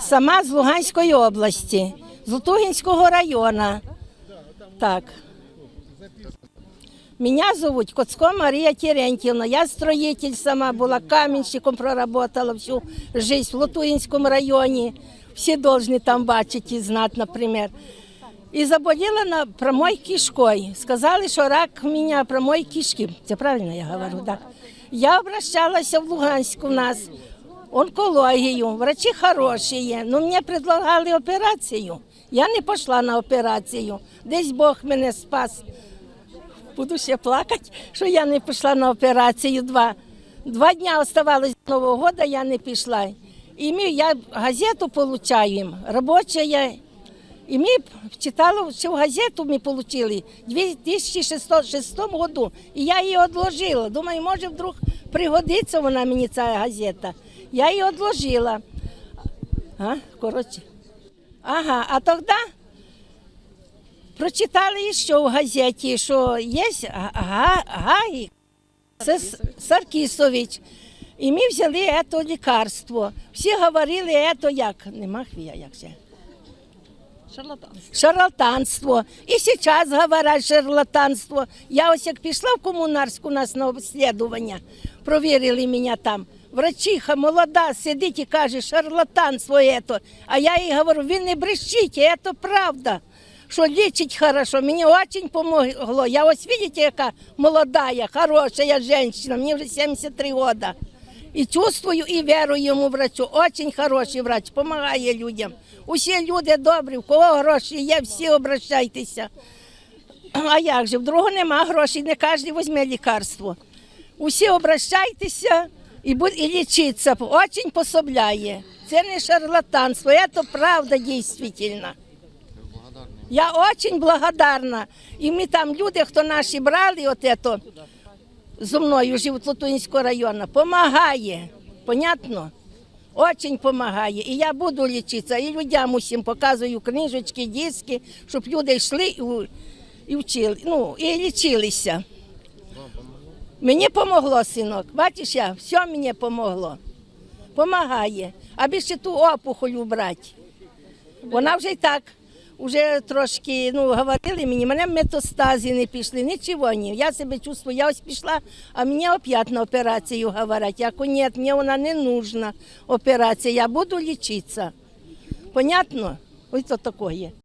Сама з Луганської області, з Лутугінського району. Так. Меня зовут Коцко Марія Терентьевна. Я строитель сама була, каменщиком проработала всю жизнь в Лутуїнському районі. Всі должны там бачити і знати, наприклад. І заболіла на прямой кишкой. Сказали, що рак у мене прямой кишки. Це правильно я говорю, так? Я обращалася в Луганську у нас, онкологію, врачі хороші є. Ну, мені предлагали операцію. Я не пішла на операцію. Десь Бог мене спас. Буду ще плакати, що я не пішла на операцію. Два, два дня оставалось до Нового року, я не пішла. І ми, я газету получаю, робоча я. І ми читали, що газету ми отримали у 2006 году. І я її відложила. Думаю, може вдруг пригодиться вона мені ця газета. Я її відложила. А, коротше. Ага, а тоді прочитали ще в газеті, що є га- Гай це Саркісович. І ми взяли це лікарство. Всі говорили, це як? Нема хвія, як це? Шарлатан. Шарлатанство. І зараз говорять шарлатанство. Я ось як пішла в комунарську у нас на обслідування, провірили мене там. Врачиха молода сидить і каже, шарлатанство это. А я їй говорю, ви не брешіть, це правда. Що лічить хорошо, мені дуже помогло. Я ось бачите, яка молода, хороша жінка, мені вже 73 роки. І чувствую, і вірую йому врачу. Очень хороший врач, допомагає людям. Усі люди добрі, у кого гроші є, всі обращайтеся. А як же? В другого нема грошей, не кожен візьме лікарство. Усі обращайтеся і, і лічиться. Очень пособляє. Це не шарлатанство, це правда дійсно. Я очень благодарна. І ми там люди, хто наші брали, от это, зі мною живуть Лутунського району, допомагає. Понятно? Очень допомагає. І я буду лічитися, і людям усім показую книжечки, диски, щоб люди йшли і, вчили, ну, і лічилися. Мені допомогло, синок. Бачиш, я, все мені допомогло. Помагає. Аби ще ту опухоль убрати. Вона вже і так, вже трошки ну, говорили мені, мене метастазі не пішли, нічого ні. Я себе чувствую, я ось пішла, а мені опять на операцію говорять. Я кажу, ні, мені вона не нужна операція, я буду лічитися. Понятно? Ось то таке.